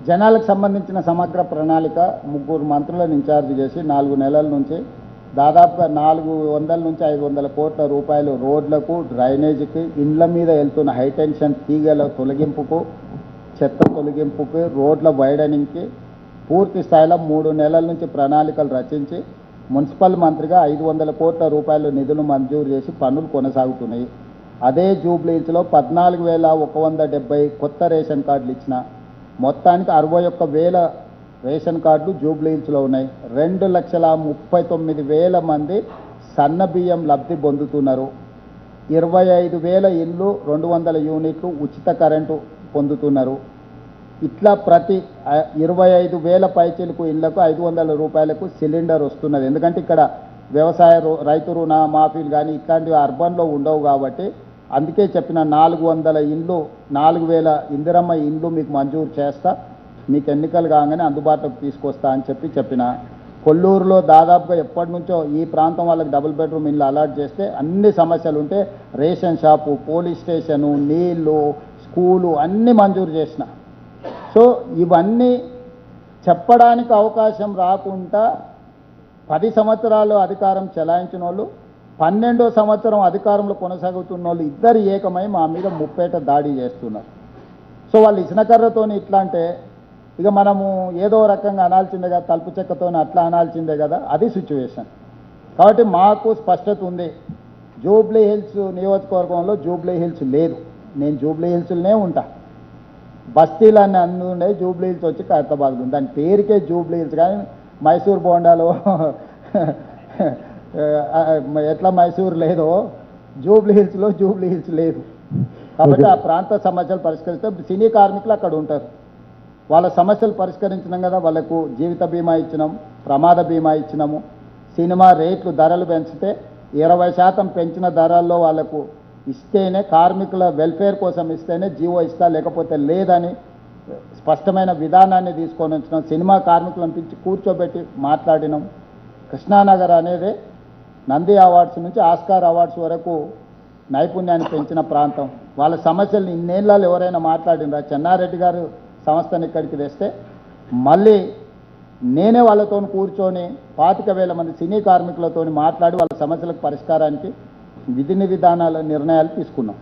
జనాలకు సంబంధించిన సమగ్ర ప్రణాళిక ముగ్గురు మంత్రులను ఇన్ఛార్జ్ చేసి నాలుగు నెలల నుంచి దాదాపుగా నాలుగు వందల నుంచి ఐదు వందల కోట్ల రూపాయలు రోడ్లకు డ్రైనేజీకి ఇండ్ల మీద వెళ్తున్న హైటెన్షన్ తీగల తొలగింపుకు చెత్త తొలగింపుకి రోడ్ల వైడనింగ్కి పూర్తి స్థాయిలో మూడు నెలల నుంచి ప్రణాళికలు రచించి మున్సిపల్ మంత్రిగా ఐదు వందల కోట్ల రూపాయలు నిధులు మంజూరు చేసి పనులు కొనసాగుతున్నాయి. అదే జూబ్లీస్లో పద్నాలుగు వేల ఒక వంద డెబ్బై కొత్త రేషన్ కార్డులు ఇచ్చిన మొత్తానికి అరవై ఒక్క వేల రేషన్ కార్డులు జూబ్లీహిల్స్లో ఉన్నాయి. రెండు లక్షల ముప్పై తొమ్మిది వేల మంది సన్న బియ్యం లబ్ధి పొందుతున్నారు. ఇరవై ఐదు వేల ఇళ్ళు రెండు వందల యూనిట్లు ఉచిత కరెంటు పొందుతున్నారు. ఇట్లా ప్రతి ఇరవై ఐదు వేల పైచీలకు ఇళ్ళకు ఐదు వందల రూపాయలకు సిలిండర్ వస్తున్నది. ఎందుకంటే ఇక్కడ వ్యవసాయ రైతు రుణ మాఫీలు కానీ ఇట్లాంటివి అర్బన్లో ఉండవు కాబట్టి అందుకే చెప్పిన నాలుగు వందల ఇండ్లు నాలుగు వేల ఇందిరమ్మ ఇండ్లు మీకు మంజూరు చేస్తా. మీకు ఎన్నికలు కాగానే అందుబాటులోకి తీసుకొస్తా అని చెప్పి చెప్పిన. కొల్లూరులో దాదాపుగా ఎప్పటి నుంచో ఈ ప్రాంతం వాళ్ళకి డబుల్ బెడ్రూమ్ ఇల్లు అలాట్ చేస్తే అన్ని సమస్యలు ఉంటే రేషన్ షాపు పోలీస్ స్టేషను నీళ్ళు స్కూలు అన్నీ మంజూరు చేసిన. సో ఇవన్నీ చెప్పడానికి అవకాశం రాకుండా పది సంవత్సరాలు అధికారం చెలాయించిన వాళ్ళు పన్నెండో సంవత్సరం అధికారంలో కొనసాగుతున్న వాళ్ళు ఇద్దరు ఏకమై మా మీద ముప్పేట దాడి చేస్తున్నారు. సో వాళ్ళు ఇసిన కర్రతోని ఇట్లా అంటే ఇక మనము ఏదో రకంగా అనాల్సిందే కదా తలుపు చెక్కతో అట్లా అనాల్సిందే కదా అది సిచ్యువేషన్ కాబట్టి మాకు స్పష్టత ఉంది. జూబ్లీ హిల్స్ నియోజకవర్గంలో జూబ్లీ హిల్స్ లేదు. నేను జూబ్లీ హిల్స్లోనే ఉంటా. బస్తీలన్నీ అన్ని ఉండే జూబ్లీ హిల్స్ వచ్చి ఖైరతాబాద్ ఉంది. దాని పేరుకే జూబ్లీ హిల్స్ కానీ మైసూర్ బోండాలో ఎట్లా మైసూర్ లేదో జూబ్లీ హిల్స్లో జూబ్లీ హిల్స్ లేదు. కాబట్టి ఆ ప్రాంత సమస్యలు పరిష్కరిస్తే సినీ కార్మికులు అక్కడ ఉంటారు. వాళ్ళ సమస్యలు పరిష్కరించినాం కదా వాళ్ళకు జీవిత బీమా ఇచ్చినాం ప్రమాద బీమా ఇచ్చినాము. సినిమా రేట్లు ధరలు పెంచితే ఇరవై శాతం పెంచిన ధరల్లో వాళ్ళకు ఇస్తేనే కార్మికుల వెల్ఫేర్ కోసం ఇస్తేనే జీవో ఇస్తా లేకపోతే లేదని స్పష్టమైన విధానాన్ని తీసుకొని వచ్చినాం. సినిమా కార్మికులను పిలిచి కూర్చోబెట్టి మాట్లాడినాం. కృష్ణానగర్ అనేది నంది అవార్డ్స్ నుంచి ఆస్కార్ అవార్డ్స్ వరకు నైపుణ్యాన్ని పెంచిన ప్రాంతం. వాళ్ళ సమస్యలు ఇన్నేళ్ళలో ఎవరైనా మాట్లాడినరా చెన్నారెడ్డి గారు సంస్థను ఇక్కడికి తెస్తే మళ్ళీ నేనే వాళ్ళతో కూర్చొని పాతిక వేల మంది సినీ కార్మికులతో మాట్లాడి వాళ్ళ సమస్యలకు పరిష్కారానికి విధిని విధానాల నిర్ణయాలు తీసుకున్నాం.